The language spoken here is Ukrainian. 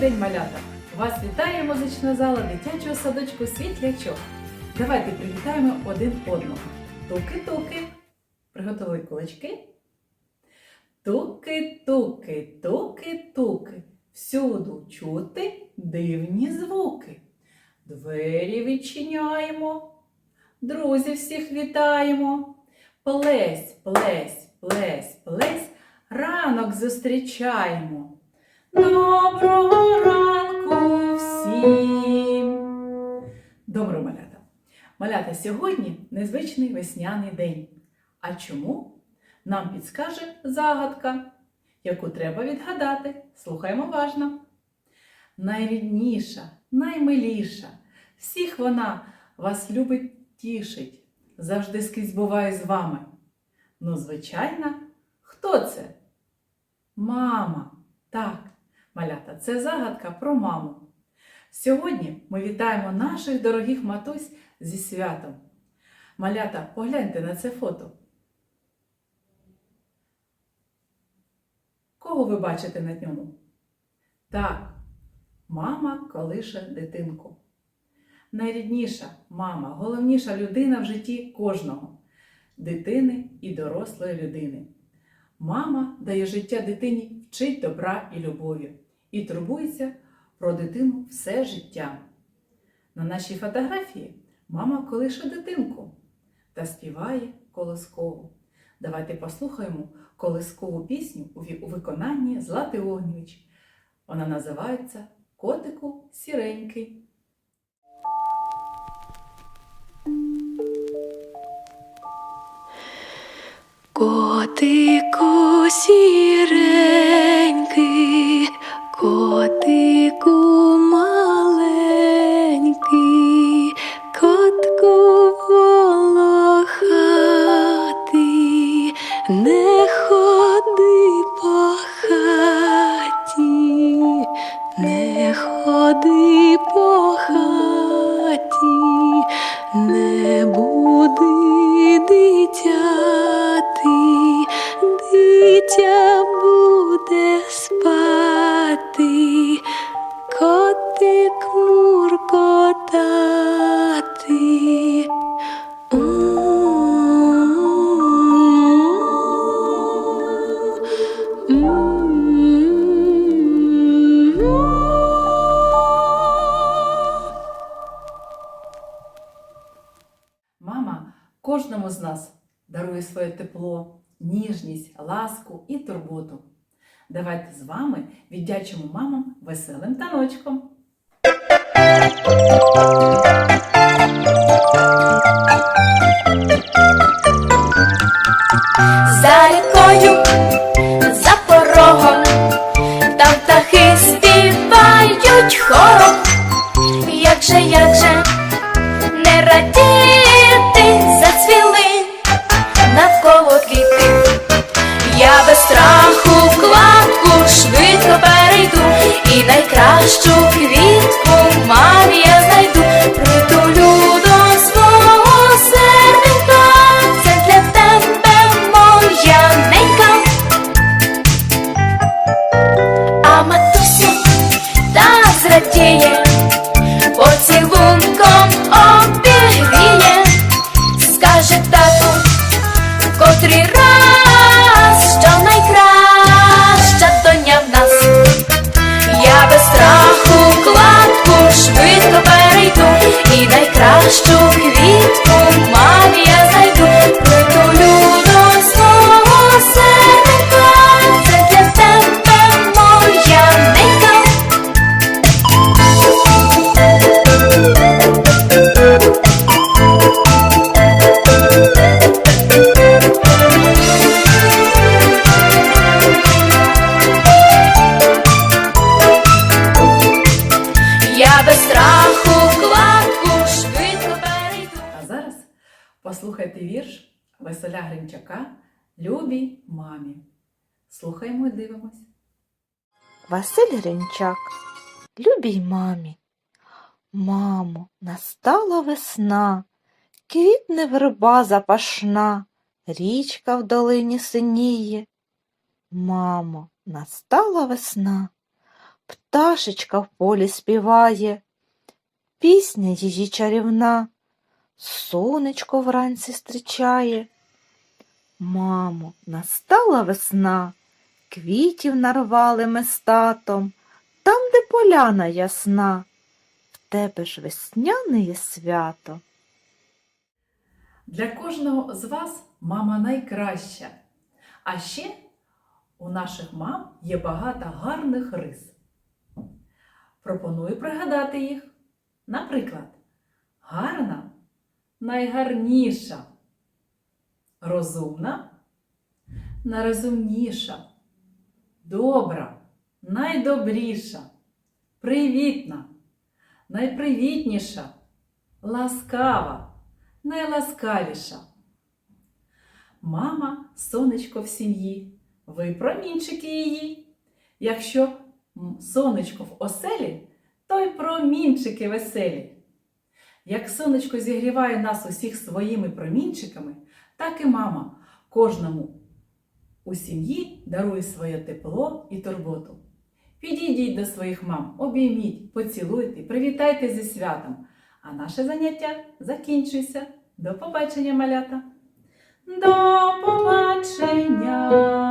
день, малята! Вас вітає музична зала дитячого садочку Світлячок. Давайте привітаємо один одного. Туки-туки. Приготували кулачки. Туки-туки, туки-туки. Всюду чути дивні звуки. Двері відчиняємо. Друзів всіх вітаємо. Плесь, плесь, плесь, плесь. Ранок зустрічаємо. Доброго ранку всім! Доброго малята! Малята, сьогодні незвичний весняний день. А чому? Нам підскаже загадка, яку треба відгадати. Слухаємо уважно. Найрідніша, наймиліша, всіх вона вас любить тішить, завжди скрізь буває з вами. Ну, звичайно, хто це? Мама. Так, малята, це загадка про маму. Сьогодні ми вітаємо наших дорогих матусь зі святом. Малята, погляньте на це фото. Кого ви бачите на ньому? Так, мама колише дитинку. Найрідніша мама, головніша людина в житті кожного дитини і дорослої людини. Мама дає життя дитині, вчить добра і любові і турбується про дитину все життя. На нашій фотографії мама колише дитинку та співає колоскову. Давайте послухаємо колискову пісню у виконанні Злати Огнєвич. Вона називається Котику сіренький. Котику сіренький, котику маленький, котку волохатий, не ходи по хаті, не ходи буде спати, котик муркотати. Мама кожному з нас дарує своє тепло, ніжність, ласку і турботу. Давайте з вами віддячимо мамам веселим таночком. За рікою, за порогом, там птахи співають хором. Як же, як же не радіти і найкращу послухайте вірш Василя Гринчака Любій мамі. Слухаємо і дивимось. Василь Гринчак, любій мамі. Мамо, настала весна, квітне верба запашна, річка в долині синіє. Мамо, настала весна, пташечка в полі співає, пісня її чарівна, сонечко вранці зустрічає. Мамо, настала весна, квітів нарвали ми з татом, там, де поляна ясна, в тебе ж весняне є свято. Для кожного з вас мама найкраща. А ще у наших мам є багато гарних рис. Пропоную пригадати їх. Наприклад, гарна, найгарніша, розумна, найрозумніша, добра, найдобріша, привітна, найпривітніша, ласкава, найласкавіша. Мама сонечко в сім'ї, ви промінчики її. Якщо сонечко в оселі, то й промінчики веселі. Як сонечко зігріває нас усіх своїми промінчиками, так і мама кожному у сім'ї дарує своє тепло і турботу. Підійдіть до своїх мам, обійміть, поцілуйте, привітайте зі святом. А наше заняття закінчується. До побачення, малята! До побачення!